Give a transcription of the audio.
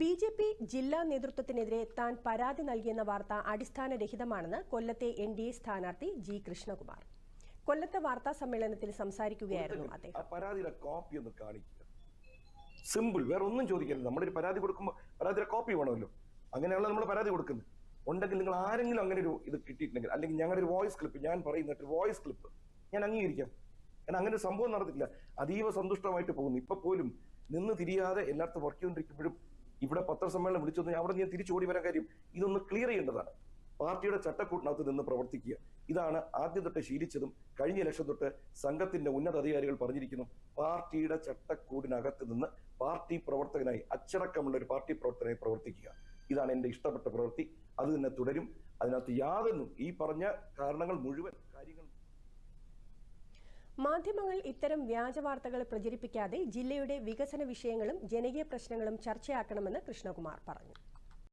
B J P ജില്ലാ നേതൃത്വത്തിനെതിരെ താൻ പരാതി നൽകിയെന്ന വാർത്ത അടിസ്ഥാനരഹിതമാണെന്ന് കൊല്ലത്തെ എൻ ഡി എ സ്ഥാനാർത്ഥി ജി കൃഷ്ണകുമാർ. കൊല്ലത്തെ വാർത്താ സമ്മേളനത്തിൽ സംസാരിക്കുകയായിരുന്നു അദ്ദേഹം. പരാതിയുടെ കോപ്പി ഒന്ന് കാണിക്കുക. സിമ്പിൾ വേറെ ഒന്നും ചോദിക്കരുത്. നമ്മുടെ ഒരു പരാതി കൊടുക്കുമ്പോൾ പരാതിയുടെ കോപ്പി വേണമല്ലോ. അങ്ങനെയുള്ള നമ്മൾ പരാതി കൊടുക്കുന്നത്. ഉണ്ടെങ്കിൽ നിങ്ങൾ ആരെങ്കിലും അങ്ങനെ ഒരു ഇത് കിട്ടിയിട്ടുണ്ടെങ്കിൽ അല്ലെങ്കിൽ ഞങ്ങളുടെ ഒരു വോയിസ് ക്ലിപ്പ് ഞാൻ പറയുന്ന ഒരു വോയിസ് ക്ലിപ്പ് ഞാൻ അംഗീകരിക്കാം. കാരണം അങ്ങനെ ഒരു സംഭവം നടന്നിട്ടില്ല. അതീവ സന്തുഷ്ടമായിട്ട് പോകുന്നു. ഇപ്പൊ പോലും നിന്ന് തിരിയാതെ എല്ലായിടത്തും വർക്ക് ചെയ്തുകൊണ്ടിരിക്കുമ്പോഴും ഇവിടെ പത്രസമ്മേളനം വിളിച്ചു വന്നാൽ അവിടെ ഞാൻ തിരിച്ചു ഓടി വരാൻ കാര്യം ഇതൊന്ന് ക്ലിയർ ചെയ്യേണ്ടതാണ്. പാർട്ടിയുടെ ചട്ടക്കൂട്ടിനകത്ത് നിന്ന് പ്രവർത്തിക്കുക. ഇതാണ് ആദ്യം തൊട്ട് ശീലിച്ചതും കഴിഞ്ഞ ലക്ഷം തൊട്ട് സംഘത്തിന്റെ ഉന്നത അധികാരികൾ പറഞ്ഞിരിക്കുന്നു. പാർട്ടിയുടെ ചട്ടക്കൂടിനകത്ത് നിന്ന് പാർട്ടി പ്രവർത്തകനായി അച്ചടക്കമുള്ള ഒരു പാർട്ടി പ്രവർത്തകനായി പ്രവർത്തിക്കുക. ഇതാണ് എന്റെ ഇഷ്ടപ്പെട്ട പ്രവൃത്തി. അത് തന്നെ തുടരും. അതിനകത്ത് യാതൊന്നും ഈ പറഞ്ഞ കാരണങ്ങൾ മുഴുവൻ കാര്യങ്ങൾ മാധ്യമങ്ങൾ ഇത്തരം വ്യാജ വാർത്തകൾ പ്രചരിപ്പിക്കാതെ ജില്ലയുടെ വികസന വിഷയങ്ങളും ജനകീയ പ്രശ്നങ്ങളും ചർച്ചയാക്കണമെന്ന് കൃഷ്ണകുമാർ പറഞ്ഞു.